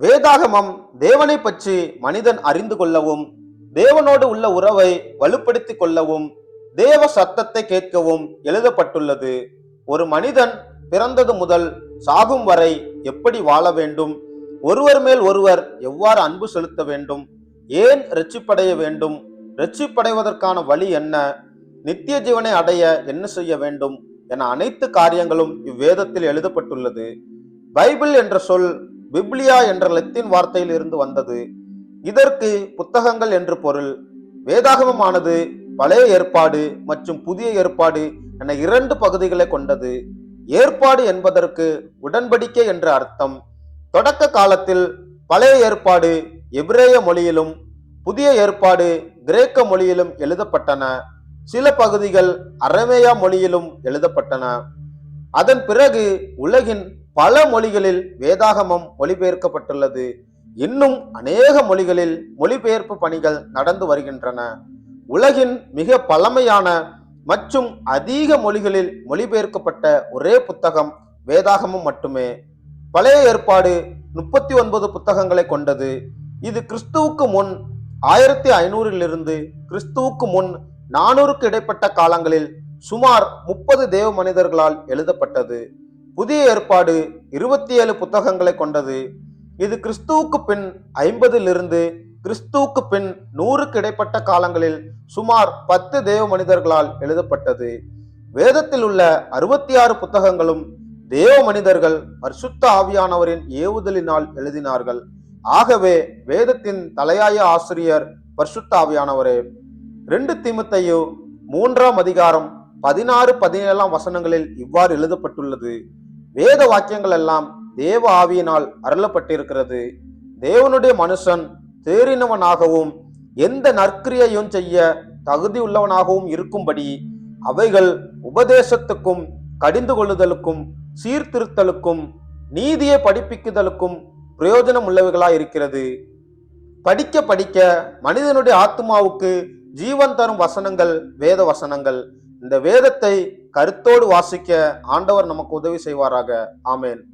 வேதாகமம் தேவனை பற்றி மனிதன் அறிந்து கொள்ளவும் தேவனோடு உள்ள உறவை வலுப்படுத்திக் கொள்ளவும் தேவ சத்தத்தை கேட்கவும் எழுதப்பட்டுள்ளது. ஒரு மனிதன் பிறந்தது முதல் சாகும் வரை எப்படி வாழ வேண்டும்? ஒருவர் மேல் ஒருவர் எவ்வாறு அன்பு செலுத்த வேண்டும்? ஏன் ரட்சிப்படைய வேண்டும்? ரட்சிப்படைவதற்கான வழி என்ன? நித்திய ஜீவனை அடைய என்ன செய்ய வேண்டும்? என அனைத்து காரியங்களும் இவ்வேதத்தில் எழுதப்பட்டுள்ளது. பைபிள் என்ற சொல் பிப்லியா என்ற லத்தின் வார்த்தையில் இருந்து வந்தது. இதற்கு புத்தகங்கள் என்று பொருள். வேதாகமமானது பழைய ஏற்பாடு மற்றும் புதிய ஏற்பாடு என இரண்டு பகுதிகளை கொண்டது. ஏற்பாடு என்பதற்கு உடன்படிக்கை என்ற அர்த்தம். தொடக்க காலத்தில் பழைய ஏற்பாடு எபிரேய மொழியிலும் புதிய ஏற்பாடு கிரேக்க மொழியிலும் எழுதப்பட்டன. சில பகுதிகள் அரமேயா மொழியிலும் எழுதப்பட்டன. அதன் பிறகு உலகின் பல மொழிகளில் வேதாகமம் மொழிபெயர்க்கப்பட்டுள்ளது. இன்னும் அநேக மொழிகளில் மொழிபெயர்ப்பு பணிகள் நடந்து வருகின்றன. உலகின் மிக பழமையான மற்றும் அதிக மொழிகளில் மொழிபெயர்க்கப்பட்ட ஒரே புத்தகம் வேதாகமம் மட்டுமே. பழைய ஏற்பாடு முப்பத்தி ஒன்பது புத்தகங்களை கொண்டது. இது கிறிஸ்துவுக்கு முன் ஆயிரத்தி ஐநூறிலிருந்து கிறிஸ்துவுக்கு முன் நானூறுக்கு இடைப்பட்ட காலங்களில் சுமார் முப்பது தேவ மனிதர்களால் எழுதப்பட்டது. புதிய ஏற்பாடு இருபத்தி ஏழு புத்தகங்களை கொண்டது. இது கிறிஸ்துவுக்கு பின் ஐம்பதிலிருந்து கிறிஸ்துவுக்கு பின் நூறுக்கு இடைப்பட்ட காலங்களில் சுமார் பத்து தேவ மனிதர்களால் எழுதப்பட்டது. வேதத்தில் உள்ள அறுபத்தி ஆறு புத்தகங்களும் தேவ மனிதர்கள் பரிசுத்த ஆவியானவரின் ஏவுதலினால் எழுதினார்கள். ஆகவே வேதத்தின் தலையாய ஆசிரியர் பரிசுத்த ஆவியானவரே ரெண்டு தீமத்தையோ மூன்றாம் அதிகாரம் பதினாறு பதினேழாம் வசனங்களில் இவ்வாறு எழுதப்பட்டுள்ளது. வேத வாக்கியங்கள் எல்லாம் தேவ ஆவியினால் அருளப்பட்டிருக்கிறது. தேவனுடைய மனுஷன் தேறினவனாகவும் எந்த நற்கிரியையும் செய்ய தகுதி உள்ளவனாகவும் இருக்கும்படி அவைகள் உபதேசத்துக்கும் கடிந்து கொள்ளுதலுக்கும் சீர்திருத்தலுக்கும் நீதியை படிப்பிக்குதலுக்கும் பிரயோஜனம் உள்ளவைகளாய் இருக்கிறது. படிக்க படிக்க மனிதனுடைய ஆத்மாவுக்கு ஜீவன் தரும் வசனங்கள் வேத வசனங்கள். இந்த வேதத்தை கருத்தோடு வாசிக்க ஆண்டவர் நமக்கு உதவி செய்வாராக. ஆமேன்.